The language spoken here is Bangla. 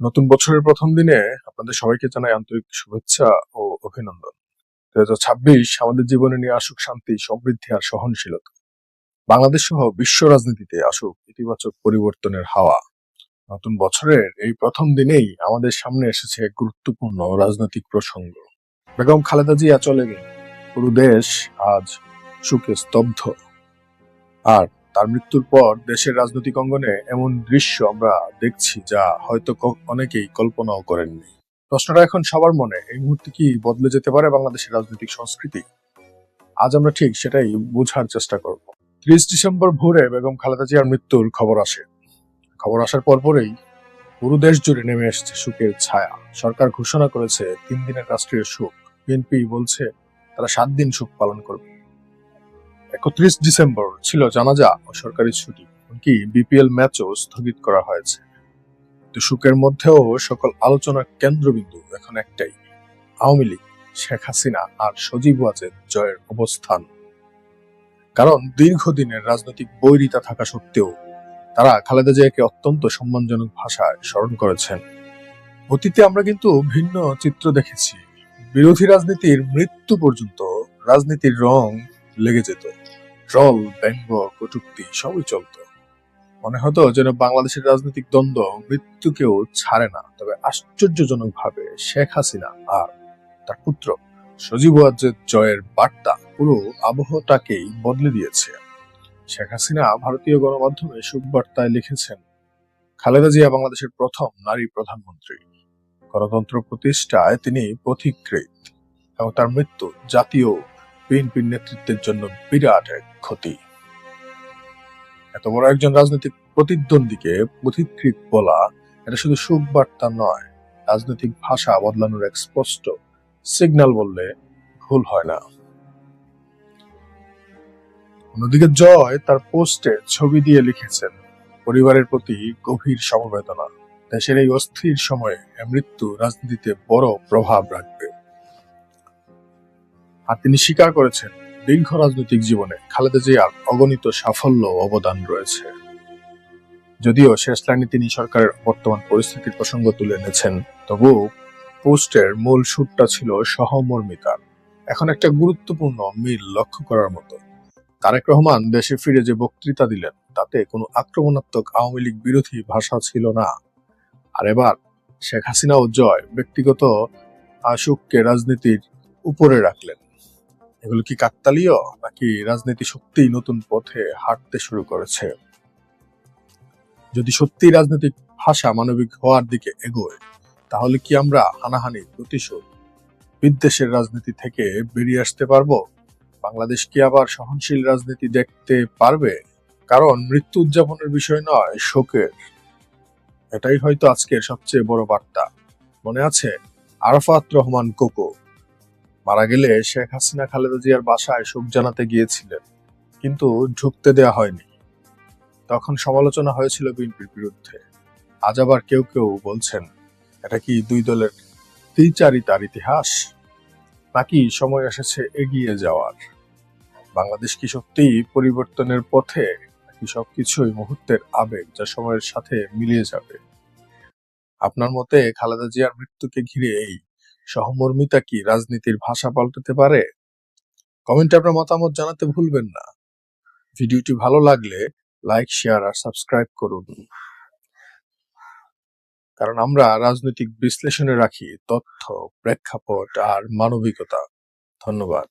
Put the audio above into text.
নতুন বছরের প্রথম দিনে আপনাদের সবাইকে জানাই আন্তরিক শুভেচ্ছা ও অভিনন্দন। দুই হাজার ছাব্বিশ আমাদের জীবনে নিয়ে আসুক শান্তি, সমৃদ্ধি আর সহনশীলতা। বাংলাদেশ সহ বিশ্ব রাজনীতিতে আসুক ইতিবাচক পরিবর্তনের হাওয়া। নতুন বছরের এই প্রথম দিনেই আমাদের সামনে এসেছে এক গুরুত্বপূর্ণ রাজনৈতিক প্রসঙ্গ। বেগম খালেদা জিয়া চলে গেল পুরো দেশ আজ সুখে স্তব্ধ। আর তার মৃত্যুর পর দেশের রাজনৈতিক অঙ্গনে এমন দৃশ্য আমরা দেখছি যা হয়তো অনেকেই কল্পনাও করেননি। প্রশ্নটা এখন সবার মনে, এই মুহূর্তে কি বদলে যেতে পারে বাংলাদেশের রাজনৈতিক সংস্কৃতি? আজ আমরা ঠিক সেটাই বোঝার চেষ্টা করব। ত্রিশ ডিসেম্বর ভোরে বেগম খালেদা জিয়ার মৃত্যুর খবর আসে। খবর আসার পরপরেই পুরো দেশ জুড়ে নেমে এসেছে শোকের ছায়া। সরকার ঘোষণা করেছে, তিন দিনের রাষ্ট্রীয় শোক বিএনপি বলছে, তারা সাত দিন শোক পালন করবে। একত্রিশ ডিসেম্বর ছিল জানাজা ও সরকারি ছুটি, এমনকি বিপিএল ম্যাচও স্থগিত করা হয়েছে। শোকের মধ্যেও সকল আলোচনার কেন্দ্রবিন্দু এখন একটাই, আওয়ামী লীগ, শেখ হাসিনা আর সজীব ওয়াজেদ জয়ের অবস্থান। কারণ দীর্ঘদিনের রাজনৈতিক বৈরিতা থাকা সত্ত্বেও তারা খালেদা জিয়াকে অত্যন্ত সম্মানজনক ভাষায় স্মরণ করেছেন। অতীতে আমরা কিন্তু ভিন্ন চিত্র দেখেছি। বিরোধী রাজনীতির মৃত্যু পর্যন্ত রাজনীতির রং লেগে যেত। ট্রল ব্যঙ্গ, কটুক্তি, সবই চলতো। মনে হতো যেন বাংলাদেশের রাজনৈতিক দ্বন্দ্ব মৃত্যুকেও ছাড়ে না। তবে আশ্চর্যজনক ভাবে শেখ হাসিনা আর তার পুত্র সজীব ওয়াজেদ জয়ের বার্তা পুরো আবহটাকেই বদলে দিয়েছে। শেখ হাসিনা ভারতীয় গণমাধ্যমে সুখ বার্তায় লিখেছেন, খালেদা জিয়া বাংলাদেশের প্রথম নারী প্রধানমন্ত্রী। গণতন্ত্র প্রতিষ্ঠায় তিনি পথিকৃত এবং তার মৃত্যু জাতীয় বিএনপির নেতৃত্বের জন্য বিরাট এক ক্ষতি। এত বড় একজন রাজনৈতিক প্রতিদ্বন্দ্বীকে পথিকৃত বলা এটা শুধু সুখ বার্তা নয়, রাজনৈতিক ভাষা বদলানোর এক স্পষ্ট সিগন্যাল বললে ভুল হয় না। অন্যদিকে জয় তার পোস্টে ছবি দিয়ে লিখেছেন, পরিবারের প্রতি গভীর সমবেদনা, দেশের এই অস্থির সময়ে মৃত্যু রাজনীতিতে বড় প্রভাব রাখবে। আর তিনি স্বীকার করেছেন, দীর্ঘ রাজনৈতিক জীবনে খালেদা জিয়ার অগণিত সাফল্য অবদান রয়েছে। যদিও শেষ লাইনে তিনি সরকারের বর্তমান পরিস্থিতির প্রসঙ্গ তুলে এনেছেন তবু পোস্টের মূল সুরটা ছিল সহমর্মিতার এখন একটা গুরুত্বপূর্ণ মিল লক্ষ্য করার মতো। তারেক রহমান দেশে ফিরে যে বক্তৃতা দিলেন, তাতে কোনো আক্রমণাত্মক আওয়ামী লীগ বিরোধী ভাষা ছিল না। আর এবার শেখ হাসিনা ও জয় ব্যক্তিগত আশুককে রাজনীতির উপরে রাখলেন। এগুলো কি কাকতালীয়? নাকি রাজনীতি সত্যিই নতুন পথে হাঁটতে শুরু করেছে? যদি সত্যি রাজনৈতিক ভাষা মানবিক হওয়ার দিকে এগোয়, তাহলে কি আমরা হানাহানি, প্রতিশোধ, বিদ্বেষের রাজনীতি থেকে বেরিয়ে আসতে পারব? বাংলাদেশ কি আবার সহনশীল রাজনীতি দেখতে পারবে? কারণ মৃত্যু উদযাপনের বিষয় নয়, শোকের। এটাই হয়তো আজকের সবচেয়ে বড় বার্তা। মনে আছে, আরাফাত রহমান কোকো। মারা গেলে শেখ হাসিনা খালেদা জিয়ার বাসায় শোক জানাতে গিয়েছিলেন, কিন্তু ঢুকতে দেয়া হয়নি। তখন সমালোচনা হয়েছিল বিএনপির বিরুদ্ধে। আজ আবার কেউ কেউ বলছেন, এটা কি দুই দলের দ্বিচারিতার ইতিহাস? নাকি সময় এসেছে এগিয়ে যাওয়ার? বাংলাদেশ কি সত্যিই পরিবর্তনের পথে, নাকি সবকিছুই মুহূর্তের আবেগ যা সময়ের সাথে মিলিয়ে যাবে? আপনার মতে খালেদা জিয়ার মৃত্যুকে ঘিরে এই সহমর্মিতা কি রাজনীতির ভাষা পাল্টাতে পারে? কমেন্টে আপনার মতামত জানাতে ভুলবেন না। ভিডিওটি ভালো লাগলে লাইক, শেয়ার আর সাবস্ক্রাইব করুন। কারণ আমরা রাজনৈতিক বিশ্লেষণে রাখি তথ্য, প্রেক্ষাপট আর মানবিকতা। ধন্যবাদ।